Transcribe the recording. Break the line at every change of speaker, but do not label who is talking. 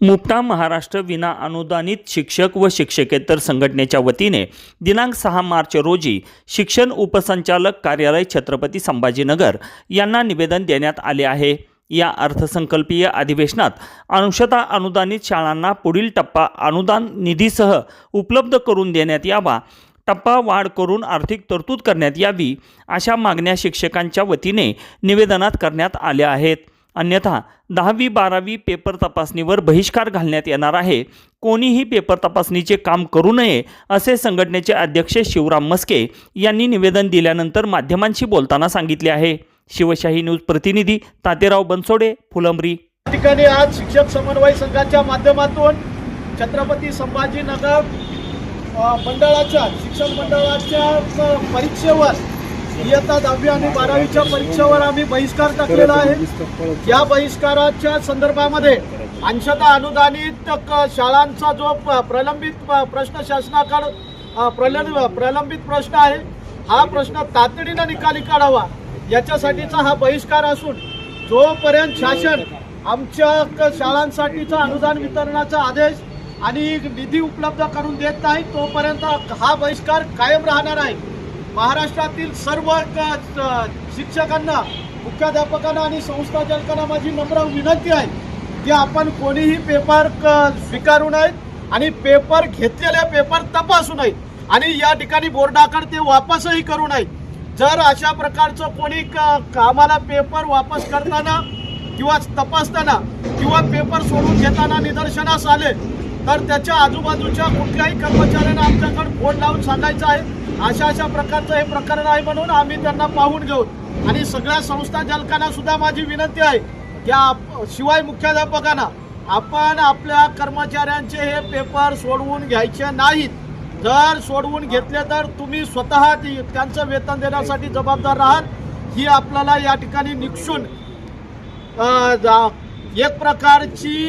मुक्ता महाराष्ट्र विना अनुदानित शिक्षक व शिक्षकेतर संघटनेच्या वतीने दिनांक सहा मार्च रोजी शिक्षण उपसंचालक कार्यालय छत्रपती संभाजीनगर यांना निवेदन देण्यात आले आहे. या अर्थसंकल्पीय अधिवेशनात अंशतः अनुदानित शाळांना पुढील टप्पा अनुदान निधीसह उपलब्ध करून देण्यात यावा टप्पा वाढ करून आर्थिक तरतूद करण्यात यावी अशा मागण्या शिक्षकांच्या वतीने निवेदनात करण्यात आल्या आहेत. अन्यथा दहावी बारावी पेपर तपासणीवर बहिष्कार घालण्यात येणार आहे. कोणीही पेपर तपासणीचे काम करू नये असे संघटनेचे अध्यक्ष शिवराम मस्के यांनी निवेदन दिल्यानंतर माध्यमांशी बोलताना सांगितले आहे. शिवशाही न्यूज प्रतिनिधी तातेराव बनसोडे फुलंबरी.
ठिकाणी आज शिक्षक समन्वय संघाच्या माध्यमातून छत्रपती संभाजीनगर मंडळाच्या शिक्षक मंडळाच्या परीक्षेवर इयत्ता दहावी आणि बारावीच्या परीक्षेवर आम्ही बहिष्कार टाकलेला आहे. या बहिष्काराच्या संदर्भामध्ये अंशतः अनुदानित क- शाळांचा जो प- प्रलंबित प्रश्न शासनाकडे प्रल प्रलंबित प्रश्न आहे हा प्रश्न तातडीनं निकाली काढावा. याच्यासाठीचा हा बहिष्कार असून जोपर्यंत शासन आमच्या क- शाळांसाठीचा अनुदान वितरणाचा आदेश आणि निधी उपलब्ध करून देत नाही तोपर्यंत हा बहिष्कार कायम राहणार आहे. महाराष्ट्रातील सर्व शिक्षकांना मुख्याध्यापकांना आणि संस्थाचालकांना माझी नम्र विनंती आहे की आपण कोणीही पेपर क- स्वीकारू नयेत आणि पेपर घेतलेले पेपर तपासू नयेत आणि या ठिकाणी बोर्डाकडे ते वापसही करू नयेत. जर अशा प्रकारचं कोणी क- पेपर वापस करताना किंवा तपासताना किंवा पेपर सोडून घेताना निदर्शनास आले तर त्याच्या आजूबाजूच्या कुठल्याही कर्मचाऱ्यांना आमच्याकडे फोन लावून सांगायचं आहे. अशा अशा प्रकारचं हे प्रकरण आहे म्हणून आम्ही त्यांना पाहून घेऊ. आणि सगळ्या संस्था चालकांना सुद्धा माझी विनंती आहे की आप- शिवाय मुख्याध्यापकांना आपण आपल्या कर्मचाऱ्यांचे हे पेपर सोडवून घ्यायचे नाहीत. जर सोडवून घेतले तर तुम्ही स्वतः त्यांचं वेतन देण्यासाठी जबाबदार राहाल. ही आपल्याला या ठिकाणी निक्षून जा- एक प्रकारची